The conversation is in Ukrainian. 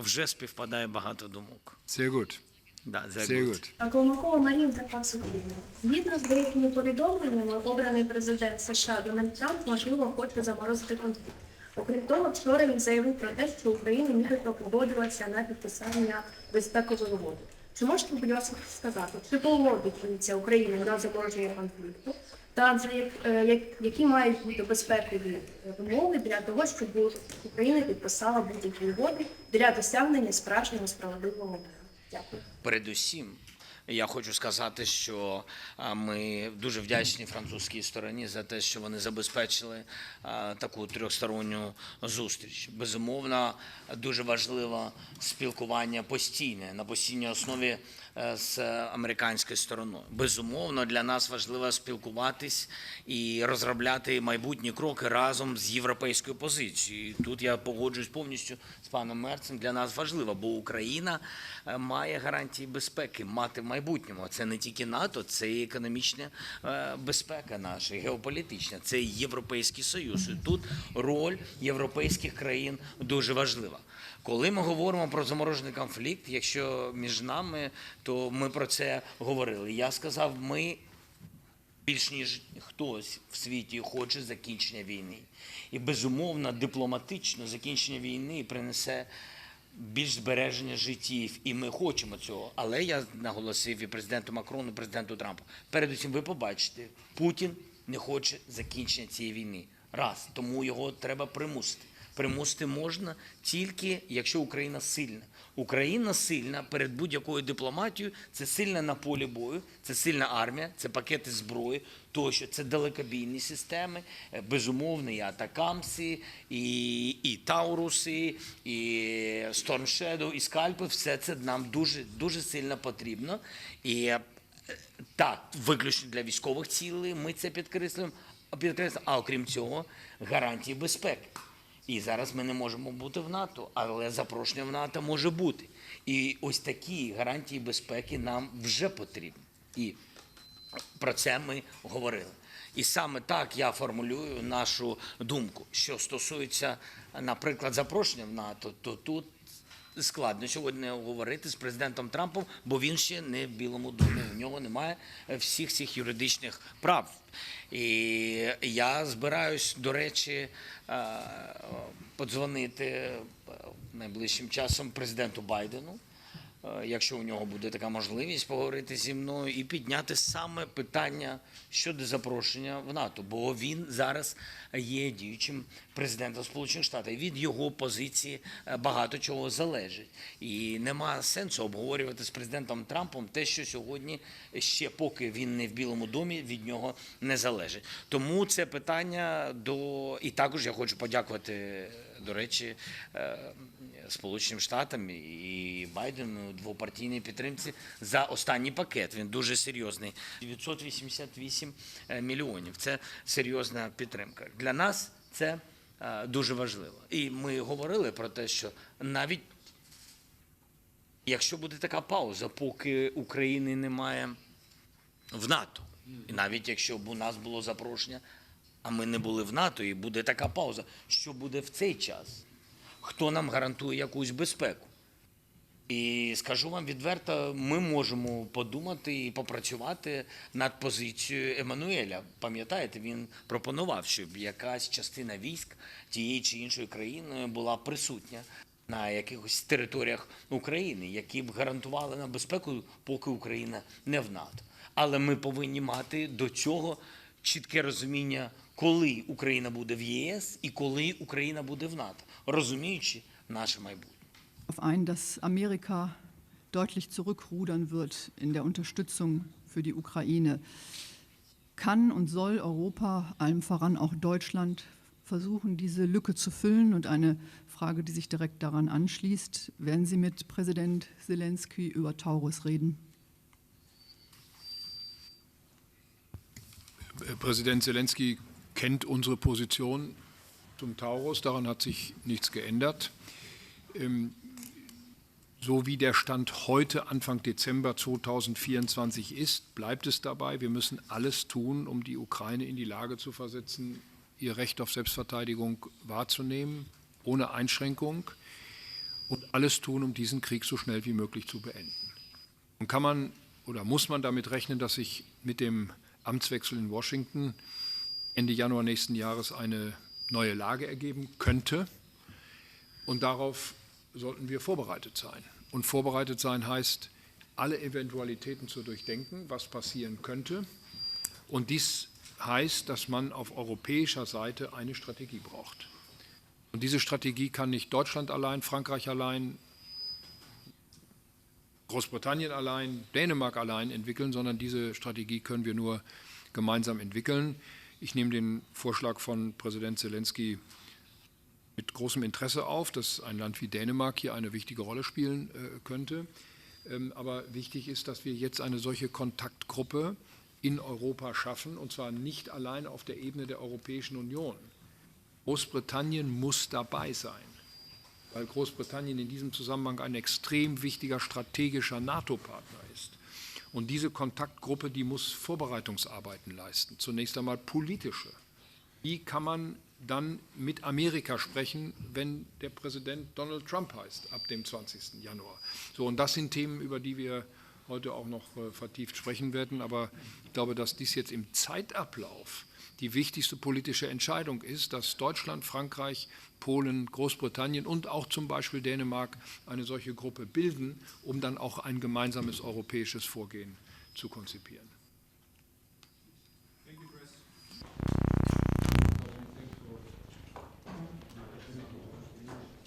вже співпадає багато думок. Sehr gut. Да, sehr gut. Колмакова Марія України. Згідно з деякими повідомленнями, обраний президент США Дональд Трамп можливо хоче заморозити конфлікт. Окрім того, вчора він заявив про те, що Україна нібито погодилася на підписання безпекової угоди. Чи можете, будь ласка, сказати, чи погодиться Україна на замороження конфлікту, та е, як- які мають бути безпекові вимоги для того, щоб Україна підписала будь-які угоди для досягнення справжнього справедливого миру? Дякую. Передусім, я хочу сказати, що ми дуже вдячні французькій стороні за те, що вони забезпечили таку трьохсторонню зустріч. Безумовно, дуже важливо спілкування постійне на постійній основі з американською стороною. Безумовно, для нас важливо спілкуватись і розробляти майбутні кроки разом з європейською позицією. І Тут я погоджуюсь повністю з паном Мерцем. Для нас важливо, бо Україна е, має гарантії безпеки мати в майбутньому. Це не тільки НАТО, це і економічна е, безпека наша, геополітична, це Європейський Союз. І тут роль європейських країн дуже важлива. Коли ми говоримо про заморожений конфлікт, якщо між нами, то ми про це говорили. Я сказав, ми більш ніж хтось в світі хоче закінчення війни. І безумовно, дипломатично закінчення війни принесе більш збереження життів, і ми хочемо цього. Але я наголосив і президенту Макрону, і президенту Трампу. Передусім, ви побачите, Путін не хоче закінчення цієї війни. Раз, тому його треба примусити. Примусити можна тільки якщо Україна сильна. Україна сильна перед будь-якою дипломатією. Це сильна на полі бою, це сильна армія, це пакети зброї, тощо це далекобійні системи, е, безумовно, і атакамси, і, і Тауруси, і Storm і скальпи. Все це нам дуже дуже сильно потрібно. І е, так, виключно для військових цілей ми це підкреслюємо. підкреслюємо. А окрім цього, гарантії безпеки. І зараз ми не можемо бути в НАТО, але запрошення в НАТО може бути. І ось такі гарантії безпеки нам вже потрібні. І про це ми говорили. І саме так я формулюю нашу думку. Що стосується, наприклад, запрошення в НАТО, то тут складно сьогодні говорити з президентом Трампом, бо він ще не в Білому домі. У нього немає всіх цих юридичних прав. І я збираюсь, до речі, е, подзвонити е, найближчим часом президенту Байдену е, якщо у нього буде така можливість поговорити зі мною і підняти саме питання щодо запрошення в НАТО, бо він зараз є діючим президентом Сполучених Штатів. Від його позиції е, багато чого залежить. І нема сенсу обговорювати з президентом Трампом те, що сьогодні ще поки він не в Білому домі, від нього не залежить. Тому це питання до і також я хочу подякувати, до речі. е, Сполученим Штатам і Байдену двопартійній підтримці за останній пакет. Він дуже серйозний. 988 е, мільйонів. Це серйозна підтримка. Для нас це е, дуже важливо. І ми говорили про те, що навіть якщо буде така пауза, поки України немає в НАТО, і навіть якщо б у нас було запрошення, а ми не були в НАТО, і буде така пауза, що буде в цей час? Хто нам гарантує якусь безпеку? І скажу вам відверто, ми можемо подумати і попрацювати над позицією Еммануеля. Пам'ятаєте, він пропонував, щоб якась частина військ тієї чи іншої країни була присутня на якихось територіях України, які б гарантували нам безпеку, поки Україна не в НАТО. Але ми повинні мати до цього чітке розуміння, коли Україна буде в ЄС і коли Україна буде в НАТО, розуміючи наше майбутнє. darauf ein, dass Amerika deutlich zurückrudern wird in der Unterstützung für die Ukraine. Kann und soll Europa, allem voran auch Deutschland, versuchen, diese Lücke zu füllen? Und eine Frage, die sich direkt daran anschließt, werden Sie mit Präsident Zelensky über Taurus reden? Präsident Zelensky kennt unsere Position zum Taurus, daran hat sich nichts geändert. Ähm, So wie der Stand heute, Anfang Dezember 2024 ist, bleibt es dabei. Wir müssen alles tun, um die Ukraine in die Lage zu versetzen, ihr Recht auf Selbstverteidigung wahrzunehmen, ohne Einschränkung. und alles tun, um diesen Krieg so schnell wie möglich zu beenden. Und kann man oder muss man damit rechnen, dass sich mit dem Amtswechsel in Washington Ende Januar nächsten Jahres eine neue Lage ergeben könnte? Und darauf sollten wir vorbereitet sein. Und vorbereitet sein heißt, alle Eventualitäten zu durchdenken, was passieren könnte. Und dies heißt, dass man auf europäischer Seite eine Strategie braucht. Und diese Strategie kann nicht Deutschland allein, Frankreich allein, Großbritannien allein, Dänemark allein entwickeln, sondern diese Strategie können wir nur gemeinsam entwickeln. Ich nehme den Vorschlag von Präsident Zelensky mit großem Interesse auf, dass ein Land wie Dänemark hier eine wichtige Rolle spielen äh, könnte. Ähm, aber wichtig ist, dass wir jetzt eine solche Kontaktgruppe in Europa schaffen, und zwar nicht allein auf der Ebene der Europäischen Union. Großbritannien muss dabei sein, weil Großbritannien in diesem Zusammenhang ein extrem wichtiger strategischer NATO-Partner ist. Und diese Kontaktgruppe, die muss Vorbereitungsarbeiten leisten, zunächst einmal politische. Wie kann man dann mit Amerika sprechen, wenn der Präsident Donald Trump heißt, ab dem 20. Januar? So, und das sind Themen, über die wir heute auch noch äh, vertieft sprechen werden. Aber ich glaube, dass dies jetzt im Zeitablauf die wichtigste politische Entscheidung ist, dass Deutschland, Frankreich, Polen, Großbritannien und auch zum Beispiel Dänemark eine solche Gruppe bilden, um dann auch ein gemeinsames europäisches Vorgehen zu konzipieren. Thank you, Chris.